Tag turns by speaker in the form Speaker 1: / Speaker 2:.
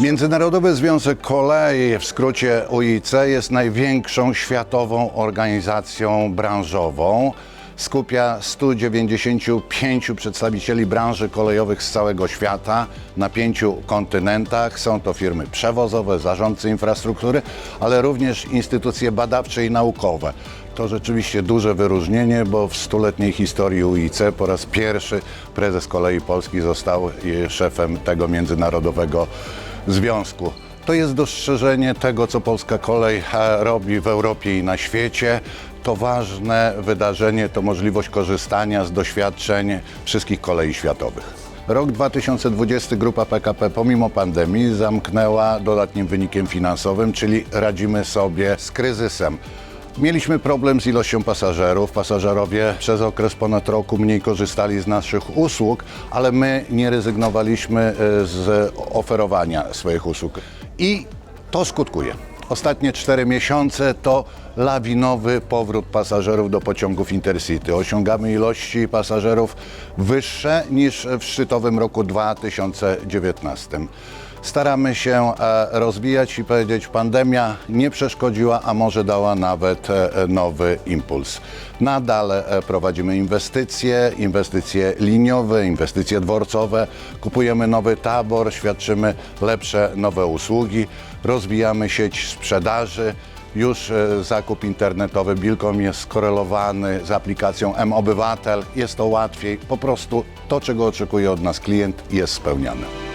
Speaker 1: Międzynarodowy Związek Kolei, w skrócie UIC, jest największą światową organizacją branżową. Skupia 195 przedstawicieli branży kolejowych z całego świata na pięciu kontynentach. Są to firmy przewozowe, zarządcy infrastruktury, ale również instytucje badawcze i naukowe. To rzeczywiście duże wyróżnienie, bo w stuletniej historii UIC po raz pierwszy prezes Kolei Polski został e, szefem tego międzynarodowego związku. To jest dostrzeżenie tego, co polska kolej e, robi w Europie i na świecie. To ważne wydarzenie, to możliwość korzystania z doświadczeń wszystkich kolei światowych. Rok 2020 grupa PKP pomimo pandemii zamknęła dodatnim wynikiem finansowym, czyli radzimy sobie z kryzysem. Mieliśmy problem z ilością pasażerów. Pasażerowie przez okres ponad roku mniej korzystali z naszych usług, ale my nie rezygnowaliśmy e, z oferowania swoich usług. I to skutkuje. Ostatnie cztery miesiące to lawinowy powrót pasażerów do pociągów Intercity. Osiągamy ilości pasażerów wyższe niż w szczytowym roku 2019. Staramy się e, rozwijać i powiedzieć, pandemia nie przeszkodziła, a może dała nawet e, nowy impuls. Nadal e, prowadzimy inwestycje, inwestycje liniowe, inwestycje dworcowe, kupujemy nowy tabor, świadczymy lepsze nowe usługi, rozwijamy sieć sprzedaży. Już zakup internetowy Bilkom jest skorelowany z aplikacją M-Obywatel. Jest to łatwiej. Po prostu to, czego oczekuje od nas klient, jest spełniane.